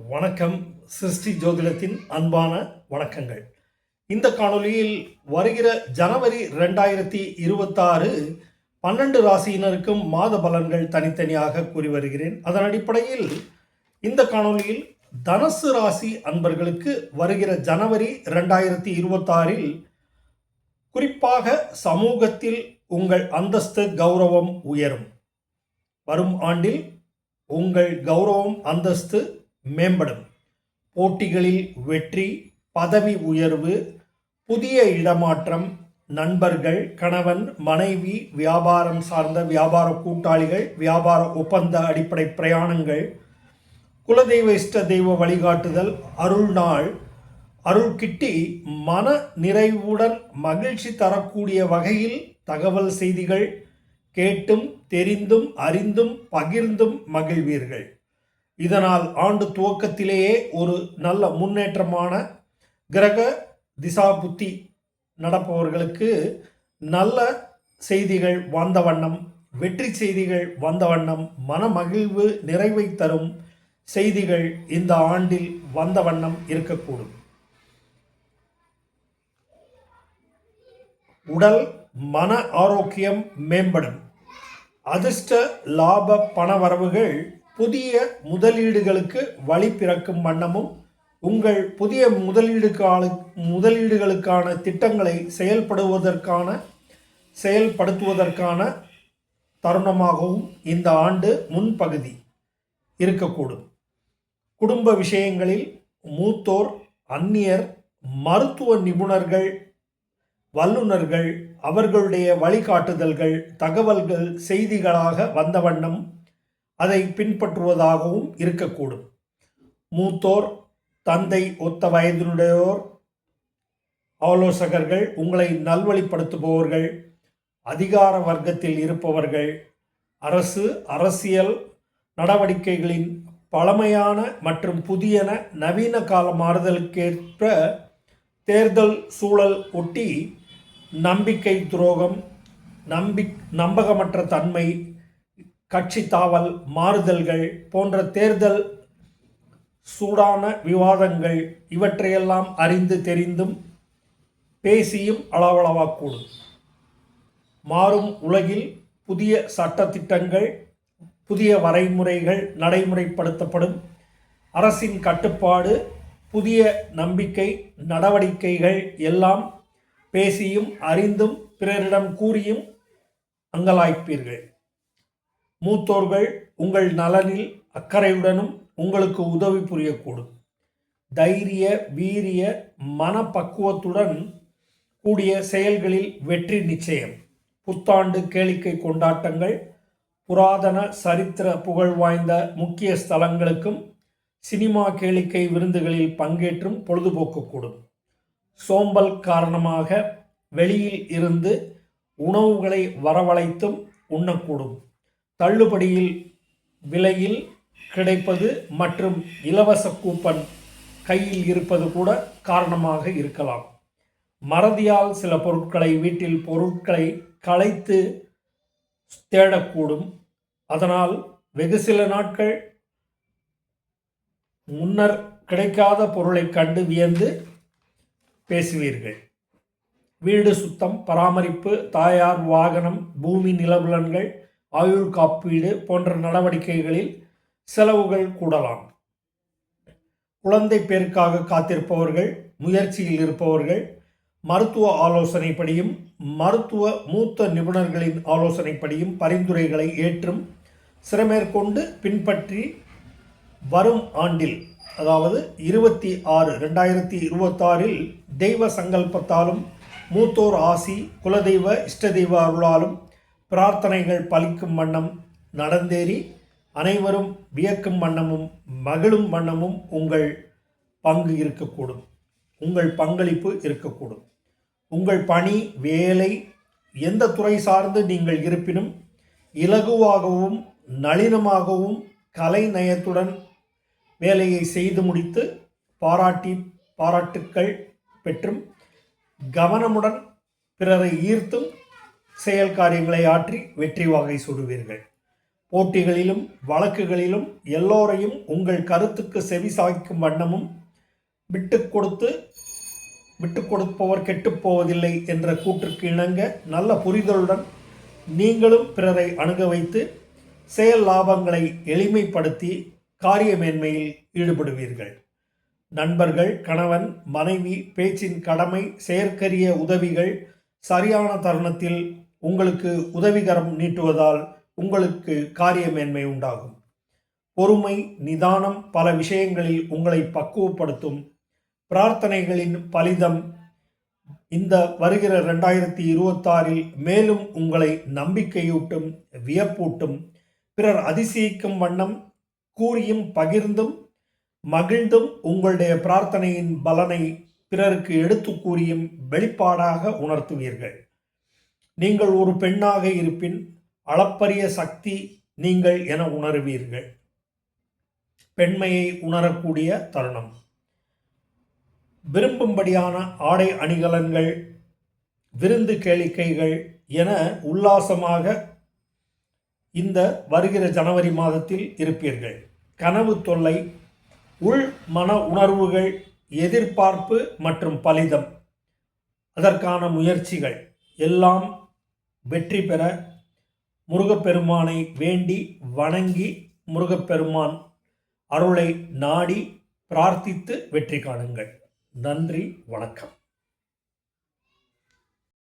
வணக்கம் சிருஷ்டி ஜோதிடத்தின் அன்பான வணக்கங்கள். இந்த காணொளியில் வருகிற ஜனவரி ரெண்டாயிரத்தி இருபத்தாறு பன்னெண்டு ராசியினருக்கும் மாத பலன்கள் தனித்தனியாக கூறி வருகிறேன். அதன் அடிப்படையில் இந்த காணொளியில் தனுசு ராசி அன்பர்களுக்கு வருகிற ஜனவரி ரெண்டாயிரத்தி இருபத்தாறில் குறிப்பாக சமூகத்தில் உங்கள் அந்தஸ்து கௌரவம் உயரும். வரும் ஆண்டில் உங்கள் கௌரவம் அந்தஸ்து மேம்படும். போட்டிகளில் வெற்றி பதவி உயர்வு புதிய இடமாற்றம் நண்பர்கள் கணவன் மனைவி வியாபாரம் சார்ந்த வியாபார கூட்டாளிகள் வியாபார ஒப்பந்த அடிப்படை பிரயாணங்கள் குலதெய்வ இஷ்ட தெய்வ வழிகாட்டுதல் அருள் நாள் அருள் கிட்டி மன நிறைவுடன் மகிழ்ச்சி தரக்கூடிய வகையில் தகவல் செய்திகள் கேட்டும் தெரிந்தும் அறிந்தும் பகிர்ந்தும் மகிழ்வீர்கள். இதனால் ஆண்டு துவக்கத்திலேயே ஒரு நல்ல முன்னேற்றமான கிரக திசா புத்தி நடப்பவர்களுக்கு நல்ல செய்திகள் வந்த வண்ணம் வெற்றி செய்திகள் வந்த வண்ணம் மனமகிழ்வு நிறைவை தரும் செய்திகள் இந்த ஆண்டில் வந்த வண்ணம் இருக்கக்கூடும். உடல் மன ஆரோக்கியம் மேம்படும். அதிர்ஷ்ட லாப பணவரவுகள் புதிய முதலீடுகளுக்கு வழி பிறக்கும் வண்ணமும் உங்கள் புதிய முதலீடுக்கான முதலீடுகளுக்கான திட்டங்களை செயல்படுவதற்கான செயல்படுத்துவதற்கான தருணமாகவும் இந்த ஆண்டு முன்பகுதி இருக்கக்கூடும். குடும்ப விஷயங்களில் மூத்தோர் அந்நியர் மருத்துவ நிபுணர்கள் வல்லுநர்கள் அவர்களுடைய வழிகாட்டுதல்கள் தகவல்கள் செய்திகளாக வந்த வண்ணம் அதை பின்பற்றுவதாகவும் இருக்கக்கூடும். மூத்தோர் தந்தை ஒத்த வயதினுடையோர் ஆலோசகர்கள் உங்களை நல்வழிப்படுத்துபவர்கள் அதிகார வர்க்கத்தில் இருப்பவர்கள் அரசு அரசியல் நடவடிக்கைகளின் பழமையான மற்றும் புதியன நவீன கால மாறுதலுக்கேற்ப தேர்தல் சூழல் ஒட்டி நம்பிக்கை துரோகம் நம்பி நம்பகமற்ற தன்மை கட்சி தாவல் மாறுதல்கள் போன்ற தேர்தல் சூடான விவாதங்கள் இவற்றையெல்லாம் அறிந்து தெரிந்தும் பேசியும் அளவளவாக்கூடும். மாறும் உலகில் புதிய சட்டத்திட்டங்கள் புதிய வரைமுறைகள் நடைமுறைப்படுத்தப்படும். அரசின் கட்டுப்பாடு புதிய நம்பிக்கை நடவடிக்கைகள் எல்லாம் பேசியும் அறிந்தும் பிறரிடம் கூறியும் அங்கலாய்ப்பீர்கள். மூத்தோர்கள் உங்கள் நலனில் அக்கறையுடனும் உங்களுக்கு உதவி புரியக்கூடும். தைரிய வீரிய மனப்பக்குவத்துடன் கூடிய செயல்களில் வெற்றி நிச்சயம். புத்தாண்டு கேளிக்கை கொண்டாட்டங்கள் புராதன சரித்திர புகழ் வாய்ந்த முக்கிய ஸ்தலங்களுக்கும் சினிமா கேளிக்கை விருந்துகளில் பங்கேற்றும் பொழுதுபோக்கக்கூடும். சோம்பல் காரணமாக வெளியில் இருந்து உணவுகளை வரவழைத்தும் உண்ணக்கூடும். தள்ளுபடியில் விலையில் கிடைப்பது மற்றும் இலவச கூப்பன் கையில் இருப்பது கூட காரணமாக இருக்கலாம். மறதியால் சில பொருட்களை வீட்டில் பொருட்களை களைத்து தேடக்கூடும். அதனால் வெகு சில நாட்கள் முன்னர் கிடைக்காத பொருளை கண்டு வியந்து பேசுவீர்கள். வீடு சுத்தம் பராமரிப்பு தாயார் வாகனம் பூமி நிலவுலன்கள் ஆயுள் காப்பீடு போன்ற நடவடிக்கைகளில் செலவுகள் கூடலாம். குழந்தை பேருக்காக காத்திருப்பவர்கள் முயற்சியில் இருப்பவர்கள் மருத்துவ ஆலோசனைப்படியும் மருத்துவ மூத்த நிபுணர்களின் ஆலோசனைப்படியும் பரிந்துரைகளை ஏற்றும் சிறமேற்கொண்டு பின்பற்றி வரும் ஆண்டில் அதாவது இருபத்தி ஆறு ரெண்டாயிரத்தி இருபத்தாறில் தெய்வ சங்கல்பத்தாலும் மூத்தோர் ஆசி குலதெய்வ இஷ்ட தெய்வ அருளாலும் பிரார்த்தனைகள் பலிக்கும் வண்ணம் நடந்தேறி அனைவரும் வியக்கும் வண்ணமும் மகிழும் வண்ணமும் உங்கள் பங்கு இருக்கக்கூடும். உங்கள் பங்களிப்பு இருக்கக்கூடும். உங்கள் பணி வேலை எந்த துறை சார்ந்து நீங்கள் இருப்பினும் இலகுவாகவும் நளினமாகவும் கலை நயத்துடன் வேலையை செய்து முடித்து பாராட்டி பாராட்டுக்கள் பெற்றும் கவனமுடன் பிறரை ஈர்த்தும் செயல் காரியங்களை ஆற்றி வெற்றி வாகை சுடுவீர்கள். போட்டிகளிலும் வழக்குகளிலும் எல்லோரையும் உங்கள் கருத்துக்கு செவி சாய்க்கும் வண்ணமும் விட்டு கொடுத்து விட்டு கொடுப்பவர் கெட்டுப் போவதில்லை என்ற கூற்றுக்கு இணங்க நல்ல புரிதலுடன் நீங்களும் பிறரை அணுக வைத்து செயல் லாபங்களை எளிமைப்படுத்தி காரிய மேன்மையில் ஈடுபடுவீர்கள். நண்பர்கள் கணவன் மனைவி பேச்சின் கடமை செயற்கரிய உதவிகள் சரியான தருணத்தில் உங்களுக்கு உதவிகரம் நீட்டுவதால் உங்களுக்கு காரியமேன்மை உண்டாகும். பொறுமை நிதானம் பல விஷயங்களில் உங்களை பக்குவப்படுத்தும். பிரார்த்தனைகளின் பலிதம் இந்த வருகிற ரெண்டாயிரத்தி இருபத்தாறில் மேலும் உங்களை நம்பிக்கையூட்டும் வியப்பூட்டும். பிறர் அதிசயிக்கும் வண்ணம் கூறியும் பகிர்ந்தும் மகிழ்ந்தும் உங்களுடைய பிரார்த்தனையின் பலனை பிறருக்கு எடுத்து கூறியும் வெளிப்பாடாக உணர்த்துவீர்கள். நீங்கள் ஒரு பெண்ணாக இருப்பின் அளப்பரிய சக்தி நீங்கள் என உணருவீர்கள். பெண்மையை உணரக்கூடிய தருணம். விரும்பும்படியான ஆடை அணிகலன்கள் விருந்து கேளிக்கைகள் என உல்லாசமாக இந்த வருகிற ஜனவரி மாதத்தில் இருப்பீர்கள். கனவு தொல்லை உள் மன உணர்வுகள் எதிர்பார்ப்பு மற்றும் பலிதம். அதற்கான முயற்சிகள் எல்லாம் வெற்றி பெற முருகப்பெருமானை வேண்டி வணங்கி முருகப்பெருமான் அருளை நாடி பிரார்த்தித்து வெற்றி காணுங்கள். நன்றி வணக்கம்.